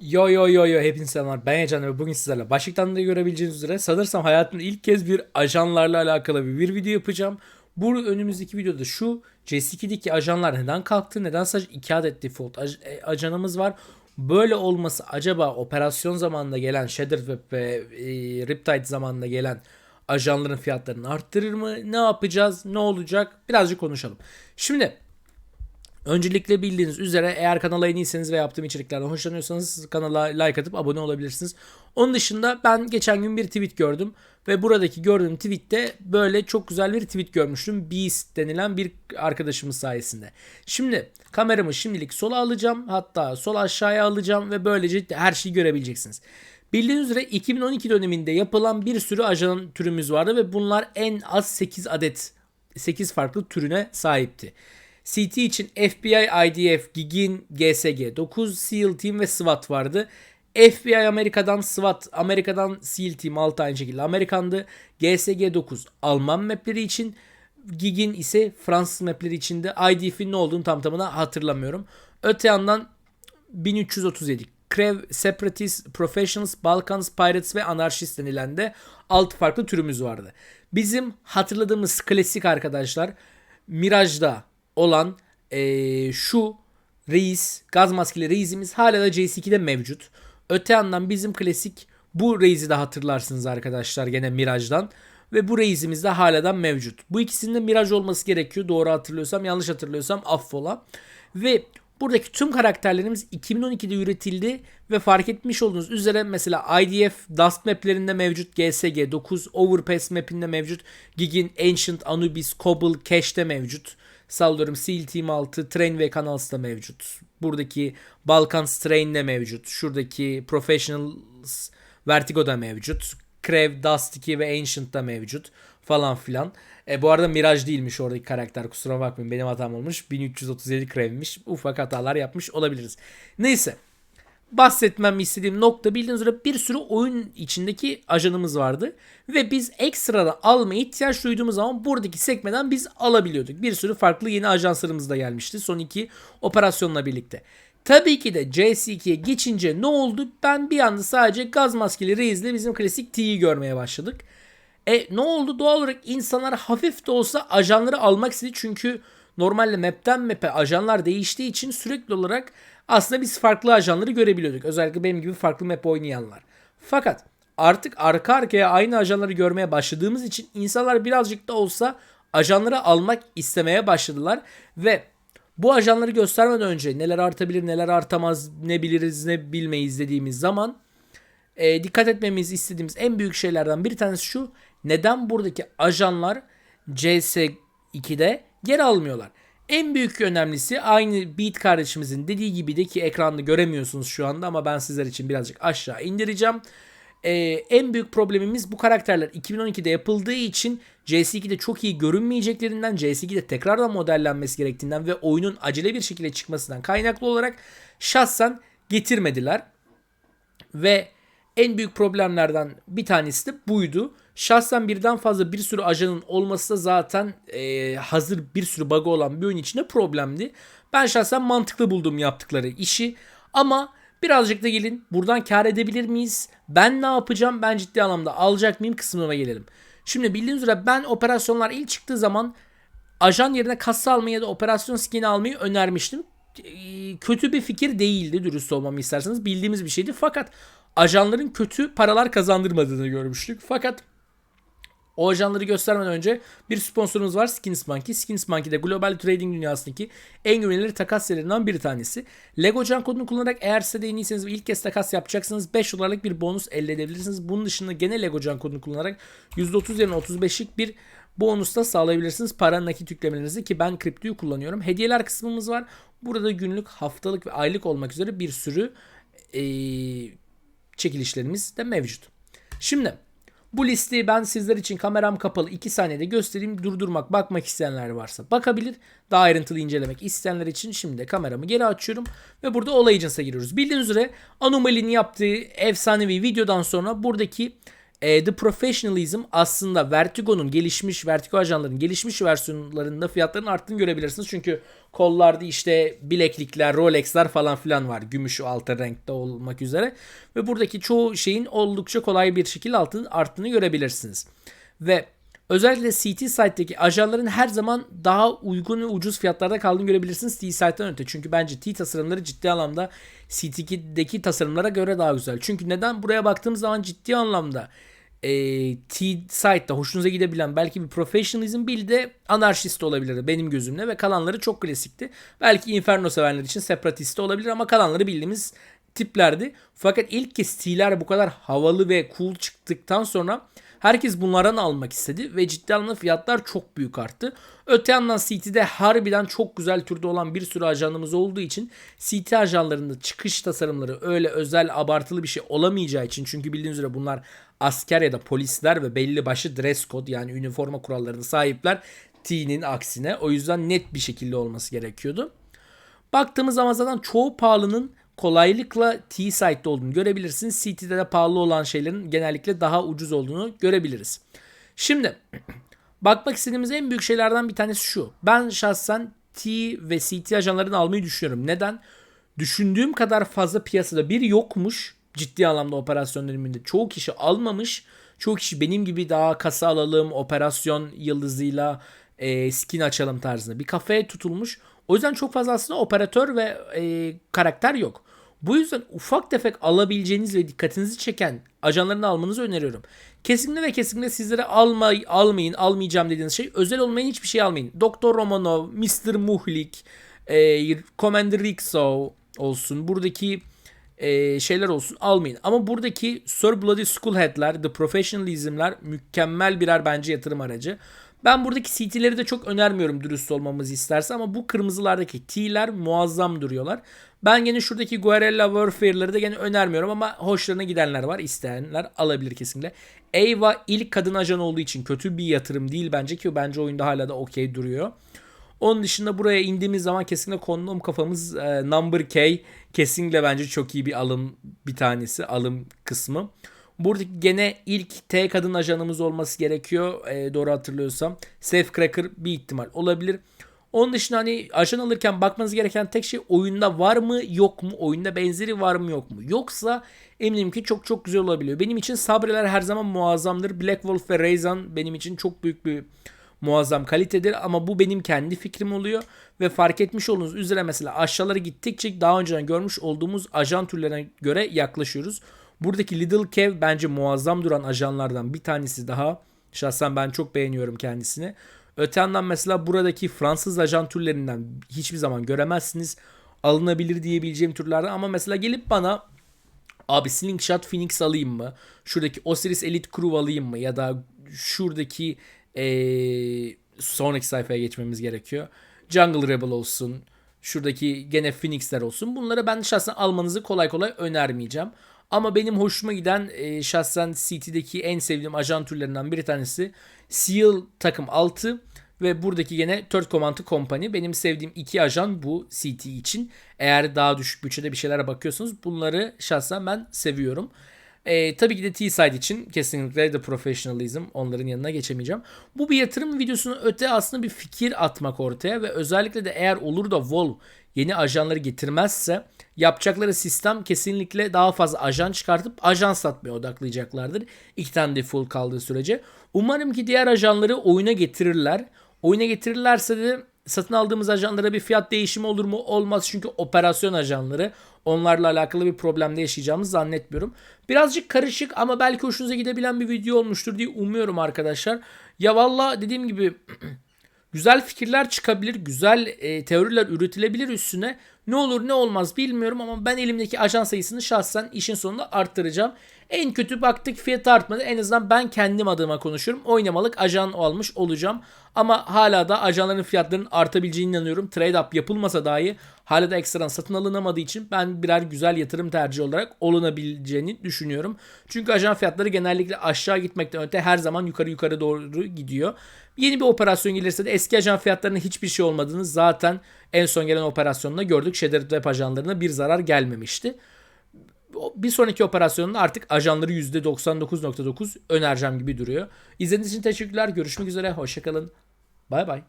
Yo yo yo yo hepinize selamlar ben Ecan ve bugün sizlerle başlıktan da görebileceğiniz üzere sanırsam hayatımda ilk kez bir ajanlarla alakalı bir, bir video yapacağım. Bu önümüzdeki videoda şu CS2'deki ajanlar neden kalktı neden sadece 2 adet default aj- e, ajanımız var. Böyle olması acaba operasyon zamanında gelen Shadowweb ve e, Riptide zamanında gelen ajanların fiyatlarını arttırır mı? Ne yapacağız? Ne olacak? Birazcık konuşalım. Şimdi Öncelikle bildiğiniz üzere eğer kanala yeniyseniz ve yaptığım içeriklerden hoşlanıyorsanız kanala like atıp abone olabilirsiniz. Onun dışında ben geçen gün bir tweet gördüm ve buradaki gördüğüm tweette böyle çok güzel bir tweet görmüştüm. Beast denilen bir arkadaşımız sayesinde. Şimdi kameramı şimdilik sola alacağım hatta sol aşağıya alacağım ve böylece her şeyi görebileceksiniz. Bildiğiniz üzere 2012 döneminde yapılan bir sürü ajan türümüz vardı ve bunlar en az 8 adet 8 farklı türüne sahipti. CT için FBI, IDF, GIGIN, GSG, 9 SEAL Team ve SWAT vardı. FBI Amerika'dan, SWAT Amerika'dan, SEAL Team 6 aynı şekilde Amerikandı. GSG 9 Alman mapleri için, GIGIN ise Fransız mapleri içinde. IDF'in ne olduğunu tam tamına hatırlamıyorum. Öte yandan 1337 Krev, Separatist, Professionals, Balkans, Pirates ve Anarchist denilen de 6 farklı türümüz vardı. Bizim hatırladığımız klasik arkadaşlar Mirage'da olan eee, şu reis, gaz maskeli reisimiz hala da CS2'de mevcut. Öte yandan bizim klasik bu reisi de hatırlarsınız arkadaşlar gene Mirage'dan. Ve bu reisimiz de haladan mevcut. Bu ikisinin de Mirage olması gerekiyor. Doğru hatırlıyorsam, yanlış hatırlıyorsam affola. Ve buradaki tüm karakterlerimiz 2012'de üretildi ve fark etmiş olduğunuz üzere mesela IDF Dust maplerinde mevcut, GSG 9 Overpass mapinde mevcut, Gig'in Ancient, Anubis, Cobble, Cache'de mevcut. Sallıyorum Seal Team 6, Train ve Canals'da mevcut. Buradaki Balkan Strain'de mevcut. Şuradaki Professionals Vertigo'da mevcut. Krev, Dust 2 ve Ancient'da mevcut falan filan. E, bu arada Mirage değilmiş oradaki karakter kusura bakmayın benim hatam olmuş. 1337 Krev'miş. Ufak hatalar yapmış olabiliriz. Neyse bahsetmem istediğim nokta bildiğiniz üzere bir sürü oyun içindeki ajanımız vardı. Ve biz ekstradan almaya ihtiyaç duyduğumuz zaman buradaki sekmeden biz alabiliyorduk. Bir sürü farklı yeni ajanslarımız da gelmişti son iki operasyonla birlikte. Tabii ki de CS2'ye geçince ne oldu? Ben bir anda sadece gaz maskeli reisle bizim klasik T'yi görmeye başladık. E ne oldu? Doğal olarak insanlar hafif de olsa ajanları almak istedi. Çünkü normalde map'ten map'e ajanlar değiştiği için sürekli olarak aslında biz farklı ajanları görebiliyorduk. Özellikle benim gibi farklı map oynayanlar. Fakat artık arka arkaya aynı ajanları görmeye başladığımız için insanlar birazcık da olsa ajanları almak istemeye başladılar ve bu ajanları göstermeden önce neler artabilir neler artamaz ne biliriz ne bilmeyiz dediğimiz zaman e, dikkat etmemizi istediğimiz en büyük şeylerden bir tanesi şu. Neden buradaki ajanlar CS2'de yer almıyorlar? En büyük önemlisi aynı Beat kardeşimizin dediği gibi de ki ekranda göremiyorsunuz şu anda ama ben sizler için birazcık aşağı indireceğim. Ee, en büyük problemimiz bu karakterler 2012'de yapıldığı için CS2'de çok iyi görünmeyeceklerinden, CS2'de tekrardan modellenmesi gerektiğinden ve oyunun acele bir şekilde çıkmasından kaynaklı olarak şahsen getirmediler. Ve en büyük problemlerden bir tanesi de buydu. Şahsen birden fazla bir sürü ajanın olması da zaten e, hazır bir sürü bug'ı olan bir oyun içinde problemdi. Ben şahsen mantıklı buldum yaptıkları işi. Ama birazcık da gelin buradan kar edebilir miyiz? Ben ne yapacağım? Ben ciddi anlamda alacak mıyım kısmına gelelim. Şimdi bildiğiniz üzere ben operasyonlar ilk çıktığı zaman ajan yerine kasa almayı ya da operasyon skin'i almayı önermiştim. E, Kötü bir fikir değildi dürüst olmamı isterseniz. Bildiğimiz bir şeydi. Fakat ajanların kötü paralar kazandırmadığını görmüştük. Fakat o ajanları göstermeden önce bir sponsorumuz var Skins Monkey. Skins Monkey de global trading dünyasındaki en güvenilir takas sitelerinden bir tanesi. Lego Can kodunu kullanarak eğer sitede yeniyseniz ve ilk kez takas yapacaksanız 5 dolarlık bir bonus elde edebilirsiniz. Bunun dışında gene Lego Can kodunu kullanarak %30 yerine 35'lik bir bonus da sağlayabilirsiniz. Para nakit yüklemelerinizi ki ben kriptoyu kullanıyorum. Hediyeler kısmımız var. Burada günlük, haftalık ve aylık olmak üzere bir sürü eee çekilişlerimiz de mevcut. Şimdi bu listeyi ben sizler için kameram kapalı 2 saniyede göstereyim. Durdurmak, bakmak isteyenler varsa bakabilir. Daha ayrıntılı incelemek isteyenler için şimdi kameramı geri açıyorum. Ve burada Olay Agency'a giriyoruz. Bildiğiniz üzere Anomaly'nin yaptığı efsanevi videodan sonra buradaki e, The Professionalism aslında Vertigo'nun gelişmiş, Vertigo ajanların gelişmiş versiyonlarında fiyatların arttığını görebilirsiniz. Çünkü kollarda işte bileklikler, Rolex'ler falan filan var. Gümüş altı renkte olmak üzere. Ve buradaki çoğu şeyin oldukça kolay bir şekilde altın arttığını görebilirsiniz. Ve Özellikle CT site'deki ajanların her zaman daha uygun ve ucuz fiyatlarda kaldığını görebilirsiniz T site'den öte. Çünkü bence T tasarımları ciddi anlamda CT2'deki tasarımlara göre daha güzel. Çünkü neden buraya baktığımız zaman ciddi anlamda e, T site'da hoşunuza gidebilen belki bir professionalism bir de anarşist olabilir benim gözümle ve kalanları çok klasikti. Belki Inferno sevenler için separatist olabilir ama kalanları bildiğimiz tiplerdi. Fakat ilk kez T'ler bu kadar havalı ve cool çıktıktan sonra Herkes bunlardan almak istedi ve ciddi anlamda fiyatlar çok büyük arttı. Öte yandan CT'de harbiden çok güzel türde olan bir sürü ajanımız olduğu için CT ajanlarında çıkış tasarımları öyle özel abartılı bir şey olamayacağı için çünkü bildiğiniz üzere bunlar asker ya da polisler ve belli başlı dress code yani üniforma kurallarına sahipler. T'nin aksine o yüzden net bir şekilde olması gerekiyordu. Baktığımız zaman zaten çoğu pahalının kolaylıkla T-Site'de olduğunu görebilirsiniz. CT'de de pahalı olan şeylerin genellikle daha ucuz olduğunu görebiliriz. Şimdi bakmak istediğimiz en büyük şeylerden bir tanesi şu. Ben şahsen T ve CT ajanlarını almayı düşünüyorum. Neden? Düşündüğüm kadar fazla piyasada bir yokmuş. Ciddi anlamda operasyon döneminde çoğu kişi almamış. Çoğu kişi benim gibi daha kasa alalım, operasyon yıldızıyla e, skin açalım tarzında bir kafaya tutulmuş. O yüzden çok fazla aslında operatör ve e, karakter yok. Bu yüzden ufak tefek alabileceğiniz ve dikkatinizi çeken ajanlarını almanızı öneriyorum. Kesinlikle ve kesinlikle sizlere alma, almayın, almayacağım dediğiniz şey özel olmayan hiçbir şey almayın. Doktor Romanov, Mr. Muhlik, e, Commander Rixo olsun. Buradaki e, şeyler olsun almayın. Ama buradaki Sir Bloody Skullhead'ler, The Professionalism'ler mükemmel birer bence yatırım aracı. Ben buradaki CT'leri de çok önermiyorum dürüst olmamızı isterse ama bu kırmızılardaki T'ler muazzam duruyorlar. Ben gene şuradaki Guerrilla Warfare'ları da gene önermiyorum ama hoşlarına gidenler var. isteyenler alabilir kesinlikle. Ava ilk kadın ajan olduğu için kötü bir yatırım değil bence ki bence oyunda hala da okey duruyor. Onun dışında buraya indiğimiz zaman kesinlikle kondom kafamız e, Number K kesinlikle bence çok iyi bir alım bir tanesi alım kısmı. Burada gene ilk T kadın ajanımız olması gerekiyor. E, doğru hatırlıyorsam. Safe Cracker bir ihtimal olabilir. Onun dışında hani ajan alırken bakmanız gereken tek şey oyunda var mı yok mu? Oyunda benzeri var mı yok mu? Yoksa eminim ki çok çok güzel olabiliyor. Benim için sabreler her zaman muazzamdır. Black Wolf ve Rayzan benim için çok büyük bir muazzam kalitedir ama bu benim kendi fikrim oluyor ve fark etmiş olduğunuz üzere mesela aşağılara gittikçe daha önceden görmüş olduğumuz ajan türlerine göre yaklaşıyoruz. Buradaki Little Kev bence muazzam duran ajanlardan bir tanesi daha. Şahsen ben çok beğeniyorum kendisini. Öte yandan mesela buradaki Fransız ajan türlerinden hiçbir zaman göremezsiniz. Alınabilir diyebileceğim türlerden ama mesela gelip bana abi Slingshot Phoenix alayım mı? Şuradaki Osiris Elite Crew alayım mı? Ya da şuradaki ee, sonraki sayfaya geçmemiz gerekiyor. Jungle Rebel olsun. Şuradaki gene Phoenix'ler olsun. Bunları ben şahsen almanızı kolay kolay önermeyeceğim. Ama benim hoşuma giden e, şahsen CT'deki en sevdiğim ajan türlerinden bir tanesi Seal takım 6 ve buradaki yine Third Command Company. Benim sevdiğim iki ajan bu CT için. Eğer daha düşük bütçede bir şeylere bakıyorsanız bunları şahsen ben seviyorum. E, tabii ki de T-Side için kesinlikle de professionalism onların yanına geçemeyeceğim. Bu bir yatırım videosunun öte aslında bir fikir atmak ortaya ve özellikle de eğer olur da Vol yeni ajanları getirmezse yapacakları sistem kesinlikle daha fazla ajan çıkartıp ajan satmaya odaklayacaklardır. İki tane de full kaldığı sürece. Umarım ki diğer ajanları oyuna getirirler. Oyuna getirirlerse de satın aldığımız ajanlara bir fiyat değişimi olur mu? Olmaz çünkü operasyon ajanları. Onlarla alakalı bir problemde yaşayacağımızı zannetmiyorum. Birazcık karışık ama belki hoşunuza gidebilen bir video olmuştur diye umuyorum arkadaşlar. Ya valla dediğim gibi güzel fikirler çıkabilir, güzel e, teoriler üretilebilir üstüne. Ne olur ne olmaz bilmiyorum ama ben elimdeki ajan sayısını şahsen işin sonunda arttıracağım. En kötü baktık fiyat artmadı. En azından ben kendim adıma konuşuyorum. Oynamalık ajan almış olacağım. Ama hala da ajanların fiyatlarının artabileceğine inanıyorum. Trade up yapılmasa dahi hala da ekstradan satın alınamadığı için ben birer güzel yatırım tercihi olarak olunabileceğini düşünüyorum. Çünkü ajan fiyatları genellikle aşağı gitmekten öte her zaman yukarı yukarı doğru gidiyor. Yeni bir operasyon gelirse de eski ajan fiyatlarının hiçbir şey olmadığını zaten en son gelen operasyonda gördük. Shader Web ajanlarına bir zarar gelmemişti bir sonraki operasyonda artık ajanları %99.9 önereceğim gibi duruyor. İzlediğiniz için teşekkürler. Görüşmek üzere. Hoşçakalın. Bay bay.